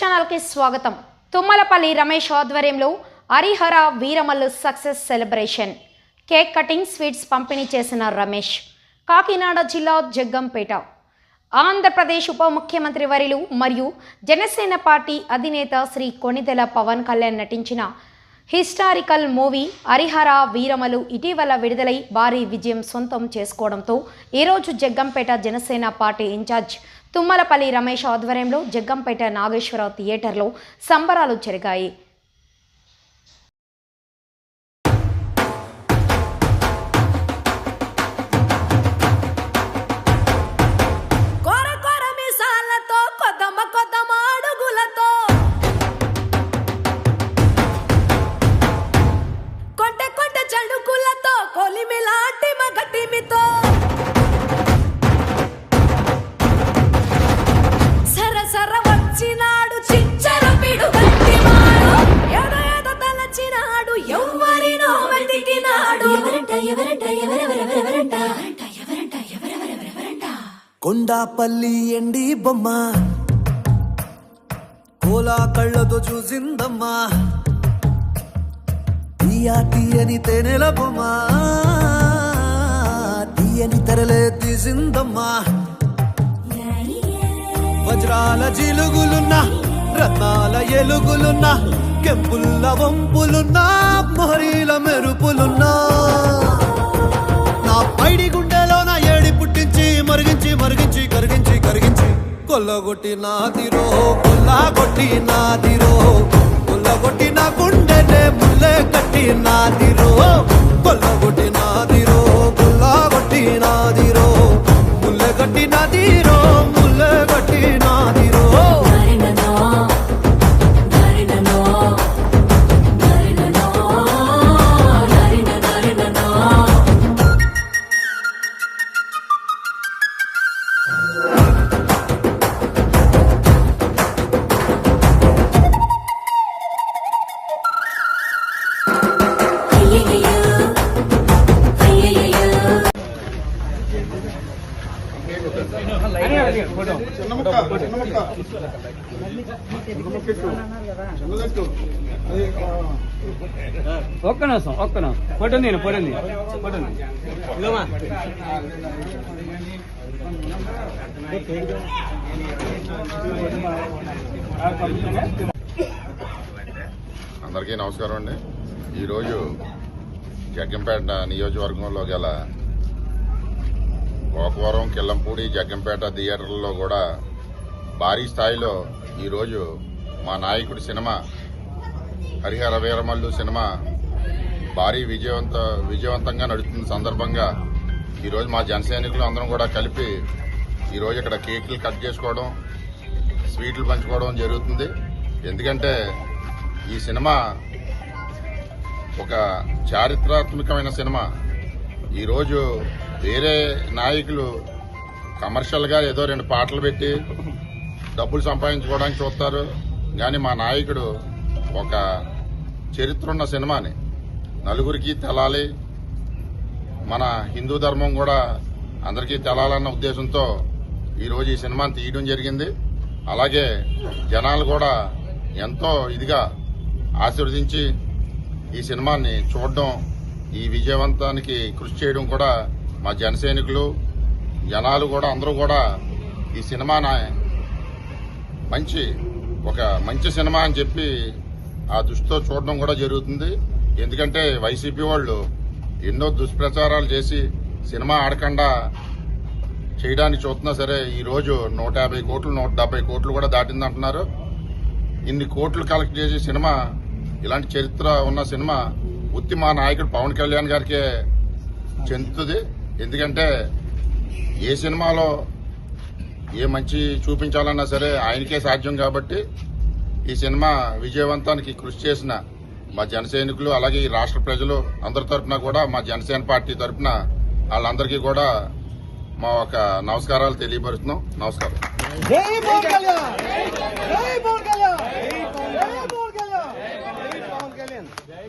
ఛానల్కి స్వాగతం. తుమ్మలపల్లి రమేష్ ఆధ్వర్యంలో Harihara Veeramallu success celebration. Cake cutting sweets పంపిణీ చేసిన రమేష్. కాకినాడ జిల్లా జగ్గంపేట. ఆంధ్రప్రదేశ్ ఉప ముఖ్యమంత్రి వరిలు మరియు జనసేన పార్టీ అధినేత శ్రీ కొణిదెల పవన్ కళ్యాణ్ నటించిన హిస్టారికల్ మూవీ హరిహర వీరమలు ఇటీవల విడుదలై భారీ విజయం సొంతం చేసుకోవడంతో ఈరోజు జగ్గంపేట జనసేన పార్టీ ఇన్ఛార్జ్ తుమ్మలపల్లి రమేష్ ఆధ్వర్యంలో జగ్గంపేట నాగేశ్వరరావు థియేటర్లో సంబరాలు జరిగాయి. కొర కొర ఎవరంట ఎవరంట ఎవరెవరెవరెవరంట కొండాపల్లి ఎండి బొమ్మ కోలా కళ్ళతో చూసిందమ్మా తీయా తీయని తేనెల బొమ్మ తీయని తెరలే తీసిందమ్మా వజ్రాల జిలుగులున్న రత్నాల ఎలుగులున్న కెంపుల్ల వంపులున్న మొహరీల మెరుపు కొల్లగొట్టి నాదిరో కొల్లగొట్టి నాదిరో కొల్లగొట్టి గుండెనే ముల్లే కట్టి నాదిరో ఒక్క నిమిషం ఒక్క నిమిషం. ఫోటో నేను ఫోటో అందరికీ నమస్కారం అండి. ఈరోజు జగ్గంపేట నియోజకవర్గంలో గల గోపవరం కిల్లంపూడి జగ్గంపేట థియేటర్లలో కూడా భారీ స్థాయిలో ఈరోజు మా నాయకుడి సినిమా హరిహర వీరమల్లు సినిమా భారీ విజయవంత విజయవంతంగా నడుస్తున్న సందర్భంగా ఈరోజు మా జనసైనికులు అందరం కూడా కలిపి ఈరోజు ఇక్కడ కేకులు కట్ చేసుకోవడం స్వీట్లు పంచుకోవడం జరుగుతుంది. ఎందుకంటే ఈ సినిమా ఒక చారిత్రాత్మకమైన సినిమా. ఈరోజు వేరే నాయకులు కమర్షియల్గా ఏదో రెండు పాటలు పెట్టి డబ్బులు సంపాదించుకోవడానికి చూస్తారు. కానీ మా నాయకుడు ఒక చరిత్ర ఉన్న సినిమాని. నలుగురికి తెలాలి. మన హిందూ ధర్మం కూడా అందరికీ తెలాలన్న ఉద్దేశంతో ఈరోజు ఈ సినిమాని తీయడం జరిగింది. అలాగే జనాలు కూడా ఎంతో ఇదిగా ఆశీర్వదించి ఈ సినిమాని చూడడం ఈ విజయవంతానికి కృషి చేయడం కూడా మా జనసైనికులు జనాలు కూడా అందరూ కూడా ఈ సినిమాని మంచి ఒక మంచి సినిమా అని చెప్పి ఆ దృష్టితో చూడడం కూడా జరుగుతుంది. ఎందుకంటే వైసీపీ వాళ్ళు ఎన్నో దుష్ప్రచారాలు చేసి సినిమా ఆడకుండా చేయడానికి చూస్తున్నా సరే ఈరోజు నూట యాభై కోట్లు నూట డెబ్బై కోట్లు కూడా దాటిందంటున్నారు ఇన్ని కోట్లు కలెక్ట్ చేసే సినిమా ఇలాంటి చరిత్ర ఉన్న సినిమా ఉత్తి మా నాయకుడు పవన్ కళ్యాణ్ గారికే చెందుతుంది. ఎందుకంటే ఏ సినిమాలో ఏ మంచి చూపించాలన్నా సరే ఆయనకే సాధ్యం కాబట్టి ఈ సినిమా విజయవంతానికి కృషి చేసిన మా జనసైనికులు అలాగే ఈ రాష్ట్ర ప్రజలు అందరి తరఫున కూడా మా జనసేన పార్టీ తరఫున వాళ్ళందరికీ కూడా మా ఒక నమస్కారాలు తెలియపరుస్తున్నాం. నమస్కారం. జై